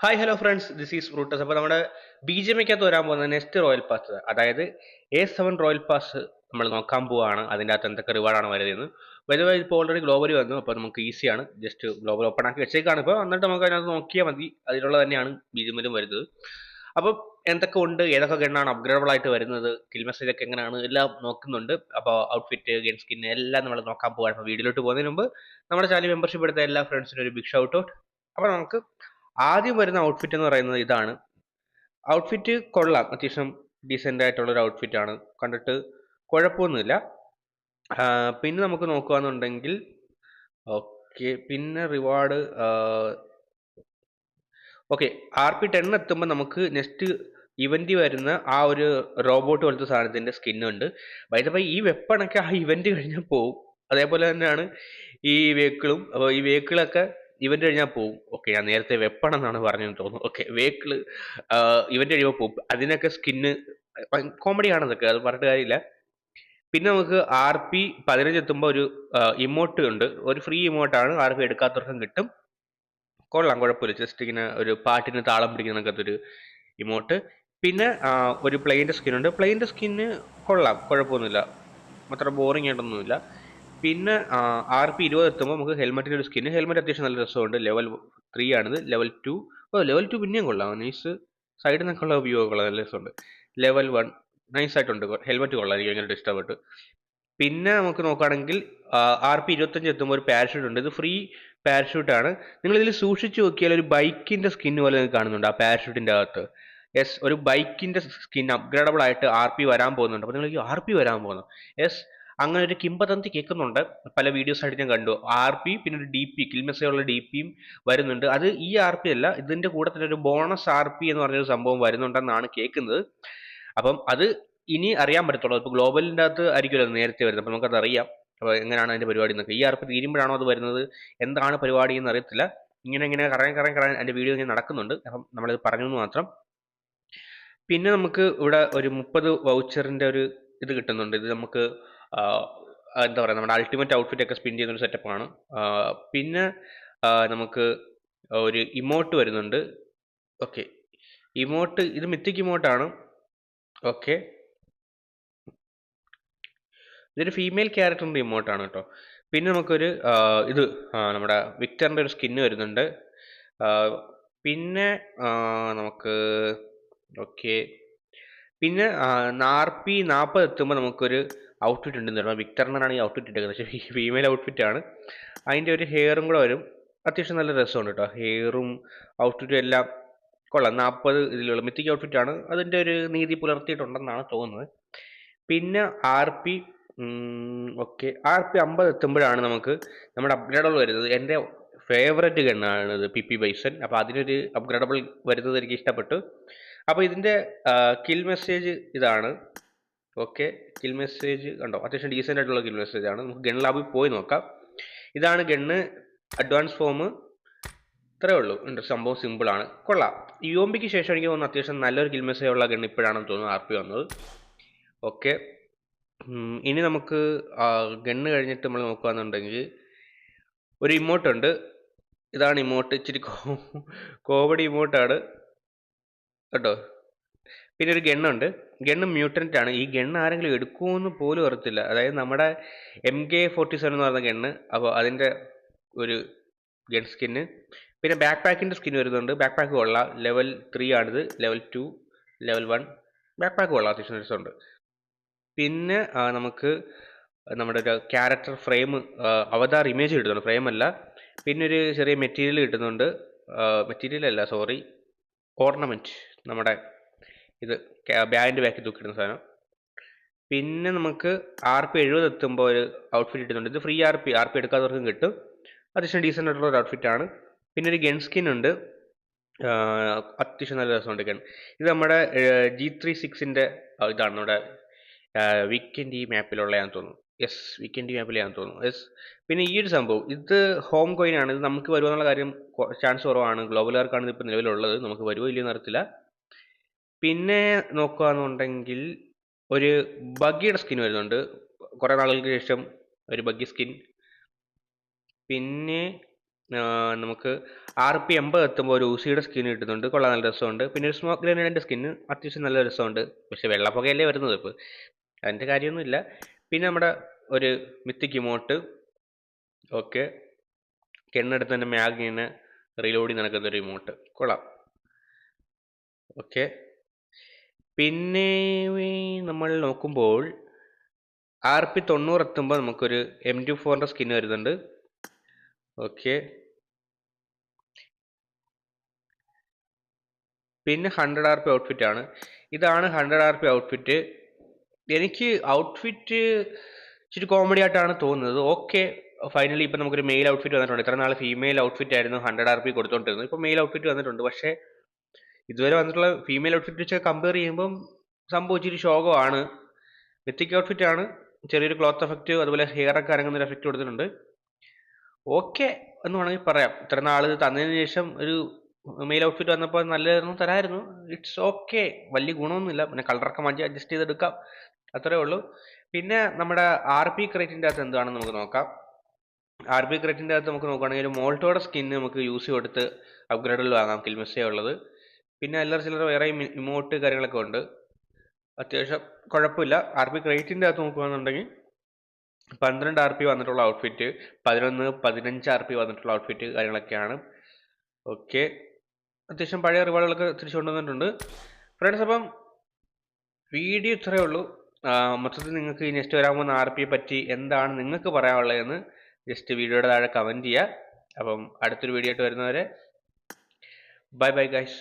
Hi hello friends this is റൂട്ടസ് അപ്പോൾ നമ്മുടെ B J പിക്കകത്ത് വരാൻ പോകുന്ന നെക്സ്റ്റ് റോയൽ പാസ് അതായത് എ സെവൻ റോയൽ പാസ് നമ്മൾ നോക്കാൻ പോവുകയാണ് അതിന്റെ അകത്ത് എന്തൊക്കെ റിവാർഡാണ് വരുന്നത് വരുമ്പോൾ ഇപ്പോൾ ഓൾറെഡി ഗ്ലോബലി വന്നു. അപ്പോൾ നമുക്ക് ഈസിയാണ് ജസ്റ്റ് ഗ്ലോബൽ ഓപ്പൺ ആക്കി വെച്ചേക്കാണ്. ഇപ്പോൾ എന്നിട്ട് നമുക്ക് അതിനകത്ത് നോക്കിയാൽ മതി. അതിലുള്ള തന്നെയാണ് ബി ജെ മിലും വരുന്നത്. അപ്പോൾ എന്തൊക്കെ ഉണ്ട്? ഏതൊക്കെ ഗണ്ണാണ് അപ്ഗ്രേഡബിൾ ആയിട്ട് വരുന്നത്? കിൽ ഒക്കെ എങ്ങനെയാണ്? എല്ലാം നോക്കുന്നുണ്ട്. അപ്പോൾ ഔട്ട്ഫിറ്റ് ഗെയിം സ്കിൻ എല്ലാം നമ്മൾ നോക്കാൻ പോവുകയാണ് അപ്പോൾ വീഡിയോയിലോട്ട് പോകുന്നതിന് മുമ്പ് നമ്മുടെ ചാനൽ മെമ്പർഷിപ്പ് എടുത്ത എല്ലാ ഫ്രണ്ട്സിനും ഒരു ബിഗ് ഷൗട്ട് ഔട്ട് അപ്പോൾ നമുക്ക് ആദ്യം വരുന്ന ഔട്ട്ഫിറ്റ് എന്ന് പറയുന്നത് ഇതാണ്. ഔട്ട്ഫിറ്റ് കൊള്ളാം. അത്യാവശ്യം ഡീസെന്റ് ആയിട്ടുള്ള ഒരു ഔട്ട്ഫിറ്റ് ആണ്. കണ്ടിട്ട് കുഴപ്പമൊന്നുമില്ല. പിന്നെ നമുക്ക് നോക്കുകയാണെന്നുണ്ടെങ്കിൽ ഓക്കെ പിന്നെ reward okay R P ten എത്തുമ്പോൾ നമുക്ക് നെക്സ്റ്റ് ഇവന്റ് വരുന്ന ആ ഒരു റോബോട്ട് പോലത്തെ സാധനത്തിന്റെ സ്കിന്നുണ്ട് ഉണ്ട്. വൈദ്യപ്പോ ഈ വെപ്പണൊക്കെ ആ ഇവന്റ് കഴിഞ്ഞാൽ പോവും. അതേപോലെ തന്നെയാണ് ഈ വെഹിക്കിളും അപ്പോൾ ഈ വെഹിക്കിളൊക്കെ ഇവന്റ് കഴിഞ്ഞാൽ പോവും. ഓക്കെ ഞാൻ നേരത്തെ വെപ്പൺ എന്നാണ് പറഞ്ഞെന്ന് തോന്നുന്നു. ഓക്കെ വേക്കിൾ ഇവന്റ് കഴിയുമ്പോൾ പോവും. അതിനൊക്കെ സ്കിന്ന് കോമഡിയാണ് അതൊക്കെ അത് പറഞ്ഞിട്ട് കാര്യമില്ല. പിന്നെ നമുക്ക് ആർ പി പതിനഞ്ച് എത്തുമ്പോൾ ഒരു ഇമോട്ട് ഉണ്ട്. ഒരു ഫ്രീ ഇമോട്ടാണ് ആർ പി എടുക്കാത്തവർക്കും കിട്ടും. കൊള്ളാം കുഴപ്പമില്ല. ജസ്റ്റ് ഇങ്ങനെ ഒരു പാട്ടിന് താളം പിടിക്കുന്നൊക്കെ ഒരു ഇമോട്ട് പിന്നെ ഒരു പ്ലെയിന്റെ സ്കിന്നുണ്ട് പ്ലെയിന്റെ സ്കിന്ന് കൊള്ളാം കുഴപ്പമൊന്നുമില്ല. അത്ര ബോറിംഗ് ആയിട്ടൊന്നുമില്ല. പിന്നെ ആർ പി ഇരുപത് എത്തുമ്പോൾ നമുക്ക് ഹെൽമെറ്റിന്റെ ഒരു സ്കിന്ന് ഹെൽമെറ്റ് അത്യാവശ്യം നല്ല രസമുണ്ട്. ലെവൽ ത്രീ ആണിത്. ലെവൽ ടു ഓ ലെവൽ ടു പിന്നെയും കൊള്ളാം. നൈസ് സൈഡിൽ നിന്നൊക്കെയുള്ള വ്യൂ കൊള്ളാം നല്ല രസമുണ്ട്. ലെവൽ വൺ നൈസ് ആയിട്ടുണ്ട്. ഹെൽമെറ്റ് കൊള്ളാം എനിക്ക് ഭയങ്കര ഇഷ്ടപ്പെട്ടു. പിന്നെ നമുക്ക് നോക്കുകയാണെങ്കിൽ ആർ പി ഇരുപത്തഞ്ച് എത്തുമ്പോൾ ഒരു പാരഷൂട്ട് ഉണ്ട്. ഇത് ഫ്രീ പാരഷൂട്ട് ആണ്. നിങ്ങൾ ഇതിൽ സൂക്ഷിച്ചു നോക്കിയാൽ ഒരു ബൈക്കിന്റെ സ്കിൻ പോലെ കാണുന്നുണ്ട് ആ പാരഷൂട്ടിന്റെ അകത്ത്. യെസ് ഒരു ബൈക്കിന്റെ സ്കിൻ അപ്ഗ്രേഡബിൾ ആയിട്ട് ആർ പി വരാൻ പോകുന്നുണ്ട്. അപ്പോൾ നിങ്ങൾ ആർ പി വരാൻ പോകുന്നു. യെസ് അങ്ങനെ ഒരു കിംബദന്തി കേൾക്കുന്നുണ്ട്. പല വീഡിയോസ് ആയിട്ട് ഞാൻ കണ്ടു. ആർ പി പിന്നെ ഒരു ഡി പി കിൽമെസയുള്ള ഡി പിയും വരുന്നുണ്ട്. അത് ഈ ആർ പി അല്ല ഇതിന്റെ കൂടെ തന്നെ ഒരു ബോണസ് ആർ പി എന്ന് പറഞ്ഞൊരു സംഭവം വരുന്നുണ്ടെന്നാണ് കേൾക്കുന്നത്. അപ്പം അത് ഇനി അറിയാൻ പറ്റത്തുള്ളൂ. ഇപ്പോൾ ഗ്ലോബലിന്റെ അകത്ത് ആയിരിക്കുമല്ലോ നേരത്തെ വരുന്നത്. അപ്പോൾ നമുക്കത് അറിയാം. അപ്പോൾ എങ്ങനെയാണ് അതിന്റെ പരിപാടി എന്നൊക്കെ. ഈ ആർ പി തീരുമ്പോഴാണോ അത് വരുന്നത്? എന്താണ് പരിപാടി എന്ന് അറിയത്തില്ല. ഇങ്ങനെ ഇങ്ങനെ കറങ്ങി കറങ്ങി കറങ്ങി അതിന്റെ വീഡിയോ ഇങ്ങനെ നടക്കുന്നുണ്ട്. അപ്പം നമ്മളിത് പറഞ്ഞു എന്ന് മാത്രം. പിന്നെ നമുക്ക് ഇവിടെ ഒരു മുപ്പത് വൗച്ചറിന്റെ ഒരു ഇത് കിട്ടുന്നുണ്ട്. ഇത് നമുക്ക് എന്താ പറയുക നമ്മുടെ അൾട്ടിമേറ്റ് ഔട്ട്ഫിറ്റ് ഒക്കെ സ്പിൻ ചെയ്യുന്ന ഒരു സെറ്റപ്പാണ് പിന്നെ നമുക്ക് ഒരു ഇമോട്ട് വരുന്നുണ്ട്. ഓക്കെ ഇമോട്ട് ഇത് മിത്തിക് ഇമോട്ടാണ് ഓക്കെ ഇതൊരു ഫീമെയിൽ ക്യാരക്ടറിന്റെ ഇമോട്ടാണ് കേട്ടോ. പിന്നെ നമുക്കൊരു ഇത് നമ്മുടെ വിക്ടറിന്റെ ഒരു സ്കിന്ന് വരുന്നുണ്ട്. പിന്നെ നമുക്ക് ഓക്കെ പിന്നെ നാർപ്പി നാൽപ്പത് എത്തുമ്പോൾ നമുക്കൊരു ഔട്ട്ഫിറ്റ് ഉണ്ട് പറയുമ്പോൾ വിക്ടറിനാണ് ഈ ഔട്ട്ഫിറ്റ് ഇട്ടേക്കുന്നത്. പക്ഷേ ഫീമെയിൽ ഔട്ട്ഫിറ്റ് ആണ്. അതിന്റെ ഒരു ഹെയറും കൂടെ വരും. അത്യാവശ്യം നല്ല രസമുണ്ട് കേട്ടോ ഹെയറും ഔട്ട്ഫിറ്റും എല്ലാം കൊള്ളാം. നാൽപ്പത് ഇതിലുള്ള മിത്തിക് ഔട്ട്ഫിറ്റ് ആണ്. അതിന്റെ ഒരു നീതി പുലർത്തിയിട്ടുണ്ടെന്നാണ് തോന്നുന്നത്. പിന്നെ R P okay R P അമ്പത് എത്തുമ്പോഴാണ് നമുക്ക് നമ്മുടെ അപ്ഗ്രേഡബിൾ വരുന്നത്. എന്റെ ഫേവററ്റ് ഗണ്ണാണ് ഇത് പി പി ബൈസൺ അപ്പോൾ അതിനൊരു അപ്ഗ്രേഡബിൾ വരുന്നത് എനിക്ക് ഇഷ്ടപ്പെട്ടു. അപ്പോൾ ഇതിന്റെ കിൽ മെസ്സേജ് ഇതാണ്. ഓക്കെ. കിൽ മെസ്സേജ് കണ്ടോ? അത്യാവശ്യം ഡീസെന്റ് ആയിട്ടുള്ള കിൽ മെസ്സേജ് ആണ്. നമുക്ക് ഗൺ ലാബിൽ പോയി നോക്കാം. ഇതാണ് ഗണ്ണ് അഡ്വാൻസ് ഫോം ഇത്രേ ഉള്ളൂ. സംഭവം സിമ്പിളാണ് കൊള്ളാം. യു എം പിക്ക് ശേഷം എനിക്ക് തോന്നുന്നു അത്യാവശ്യം നല്ലൊരു കിൽ മെസ്സേജ് ഉള്ള ഗണ്ണ് ഇപ്പോഴാണെന്ന് തോന്നുന്നു ആർ പി വന്നത്. ഓക്കെ. ഇനി നമുക്ക് ഗണ്ണ് കഴിഞ്ഞിട്ട് നമ്മൾ നോക്കുകയാണെന്നുണ്ടെങ്കിൽ ഒരു ഇമോട്ട് ഉണ്ട്. ഇതാണ് ഇമോട്ട് ഇച്ചിരി കോമഡി ഇമോട്ടാണ് കേട്ടോ? പിന്നെ ഒരു ഗണ്ണുണ്ട്. ഗണ്ണ് മ്യൂട്ടന്റ് ആണ്. ഈ ഗണ്ണ് ആരെങ്കിലും എടുക്കുമെന്ന് പോലും ഉറത്തില്ല അതായത് നമ്മുടെ എം കെ ഫോർട്ടി സെവൻ എന്ന് പറയുന്ന ഗണ്ണ്. അപ്പോൾ അതിന്റെ ഒരു ഗൺ സ്കിന്ന് പിന്നെ ബാക്ക് പാക്കിന്റെ സ്കിൻ വരുന്നുണ്ട്. ബാക്ക് പാക്ക് കൊള്ളാം. ലെവൽ ത്രീ ആണിത്. Level two level one back pack കൊള്ളാം. അത്യാവശ്യം രസമുണ്ട്. പിന്നെ നമുക്ക് നമ്മുടെ ഒരു ക്യാരക്ടർ ഫ്രെയിം അവതാർ ഇമേജ് കിട്ടുന്നുണ്ട്. ഫ്രെയിം അല്ല. പിന്നെ ഒരു ചെറിയ മെറ്റീരിയൽ കിട്ടുന്നുണ്ട്. മെറ്റീരിയൽ അല്ല സോറി ഓർണമെന്റ് നമ്മുടെ ഇത് ബാഗിന്റെ ബാക്കിൽ തൂക്കിയിടുന്ന സാധനം. പിന്നെ നമുക്ക് ആർ പി എഴുപത് എത്തുമ്പോൾ ഒരു ഔട്ട്ഫിറ്റ് കിട്ടുന്നുണ്ട് ഇത് free R P R P എടുക്കാത്തവർക്കും കിട്ടും. അത്യാവശ്യം ഡീസന്റ് ആയിട്ടുള്ള ഒരു ഔട്ട്ഫിറ്റ് ആണ്. പിന്നെ ഒരു ഗൺ സ്കിൻ ഉണ്ട്. അത്യാവശ്യം നല്ല രസമുണ്ട് ഗൺ. ഇത് നമ്മുടെ ജി ത്രീ സിക്സിന്റെ ഇതാണ് നമ്മുടെ വീക്കെൻഡ് ഈ മാപ്പിലുള്ളതാണെന്ന് തോന്നുന്നു. യെസ് വീക്കെൻഡ് മാപ്പിലാണെന്ന് തോന്നുന്നു. യെസ് പിന്നെ ഈ ഒരു സംഭവം ഇത് ഹോം കോയിനാണ് ഇത് നമുക്ക് വരുമെന്നുള്ള കാര്യം ചാൻസ് കുറവാണ്. ഗ്ലോബലുകാർക്കാണ് ഇത് ഇപ്പോൾ നിലവിലുള്ളത്. നമുക്ക് വരുമോ ഇല്ലയോ എന്നറിയത്തില്ല പിന്നെ നോക്കുകയാണെന്നുണ്ടെങ്കിൽ ഒരു ബഗ്ഗിയുടെ സ്കിൻ വരുന്നുണ്ട്. കുറേ നാളുകൾക്ക് ശേഷം ഒരു ബഗ്ഗി സ്കിൻ പിന്നെ നമുക്ക് ആർ പി എൺപത് എത്തുമ്പോൾ ഒരു ഊസിയുടെ സ്കിൻ കിട്ടുന്നുണ്ട്. കൊള്ളാൻ നല്ല രസമുണ്ട്. പിന്നെ ഒരു സ്മോക്ക് ഗ്രനേഡിന്റെ സ്കിന്ന് അത്യാവശ്യം നല്ല രസമുണ്ട്. പക്ഷെ വെള്ളപ്പുകയല്ലേ വരുന്നത് ഇപ്പോൾ അതിന്റെ കാര്യമൊന്നുമില്ല. പിന്നെ നമ്മുടെ ഒരു മിത്തിക്ക് ഇമോട്ട് ഓക്കെ. കെണ്ണെടുത്ത് തന്നെ മ്യാഗിനെ റീലോഡി നടക്കുന്ന ഒരു ഇമോട്ട് കൊള്ളാം. ഓക്കെ. പിന്നെ നമ്മൾ നോക്കുമ്പോൾ ആർ പി തൊണ്ണൂറ് എത്തുമ്പോൾ നമുക്കൊരു എം ടു ഫോറിന്റെ സ്കിൻ വരുന്നുണ്ട്. ഓക്കെ. പിന്നെ ഹൺഡ്രഡ് ആർ പി ഔട്ട്ഫിറ്റ് ആണ് ഇതാണ് ഹൺഡ്രഡ് ആർ പി ഔട്ട്ഫിറ്റ്. എനിക്ക് ഔട്ട്ഫിറ്റ് ഇച്ചിരി കോമഡി ആയിട്ടാണ് തോന്നുന്നത്. ഓക്കെ ഫൈനലി ഇപ്പം നമുക്കൊരു മെയിൽ ഔട്ട്ഫിറ്റ് വന്നിട്ടുണ്ട്. ഇത്ര നാൾ ഫീമെയിൽ ഔട്ട്ഫിറ്റ് ആയിരുന്നു ഹൺഡ്രഡ് ആർ പി കൊടുത്തോണ്ടിരുന്നത്. ഇപ്പോൾ മെയിൽ ഔട്ട്ഫിറ്റ് വന്നിട്ടുണ്ട്. പക്ഷേ ഇതുവരെ വന്നിട്ടുള്ള ഫീമെയിൽ ഔട്ട്ഫിറ്റ് വെച്ച് കമ്പയർ ചെയ്യുമ്പം സംഭവം ഇച്ചിരി ശോകമാണ്. മെത്തിക് ഔട്ട്ഫിറ്റ് ആണ്. ചെറിയൊരു ക്ലോത്ത് എഫക്റ്റ് അതുപോലെ ഹെയർ ഒക്കെ അനങ്ങുന്ന ഒരു എഫക്റ്റ് കൊടുത്തിട്ടുണ്ട്. ഓക്കെ എന്ന് വേണമെങ്കിൽ പറയാം. ഇത്ര നാൾ തന്നതിന് ശേഷം ഒരു മെയിൽ ഔട്ട്ഫിറ്റ് വന്നപ്പോൾ നല്ലതായിരുന്നു തരായിരുന്നു ഇറ്റ്സ് ഓക്കെ വലിയ ഗുണമൊന്നുമില്ല. പിന്നെ കളറൊക്കെ മാറ്റി അഡ്ജസ്റ്റ് ചെയ്തെടുക്കാം. അത്രേ ഉള്ളൂ. പിന്നെ നമ്മുടെ ആർ പി ക്രേറ്റിന്റെ അകത്ത് എന്താണെന്ന് നമുക്ക് നോക്കാം. ആർ പി ക്രേറ്റിന്റെ അകത്ത് നമുക്ക് നോക്കുകയാണെങ്കിൽ മോൾട്ടോടെ സ്കിന്ന് നമുക്ക് യൂസ് ചെയ്ത് കൊടുത്ത് അപ്ഗ്രേഡിൽ വാങ്ങാം. കിൽമിസേ ഉള്ളത്. പിന്നെ അല്ലറ ചില്ലറ വേറെ ഇമോട്ട് കാര്യങ്ങളൊക്കെ ഉണ്ട്. അത്യാവശ്യം കുഴപ്പമില്ല. ആർ പി ക്രേറ്റിന്റെ അകത്ത് നോക്കുകയാണെന്നുണ്ടെങ്കിൽ പന്ത്രണ്ട് ആർ പി വന്നിട്ടുള്ള ഔട്ട്ഫിറ്റ് പതിനൊന്ന് പതിനഞ്ച് ആർ പി വന്നിട്ടുള്ള ഔട്ട്ഫിറ്റ് കാര്യങ്ങളൊക്കെയാണ്. ഓക്കെ അത്യാവശ്യം പഴയ റിവാർഡുകളൊക്കെ തിരിച്ചു കൊണ്ടുവന്നിട്ടുണ്ട്. ഫ്രണ്ട്സ് അപ്പം വീഡിയോ ഇത്രയേ ഉള്ളൂ. മൊത്തത്തിൽ നിങ്ങൾക്ക് ഈ നെക്സ്റ്റ് വരാൻ പോകുന്ന ആർ പിയെ പറ്റി എന്താണ് നിങ്ങൾക്ക് പറയാനുള്ളതെന്ന് ജസ്റ്റ് വീഡിയോയുടെ താഴെ കമന്റ് ചെയ്യുക. അപ്പം അടുത്തൊരു വീഡിയോ ആയിട്ട് വരുന്നവരെ ബൈ ബൈ ഗൈസ്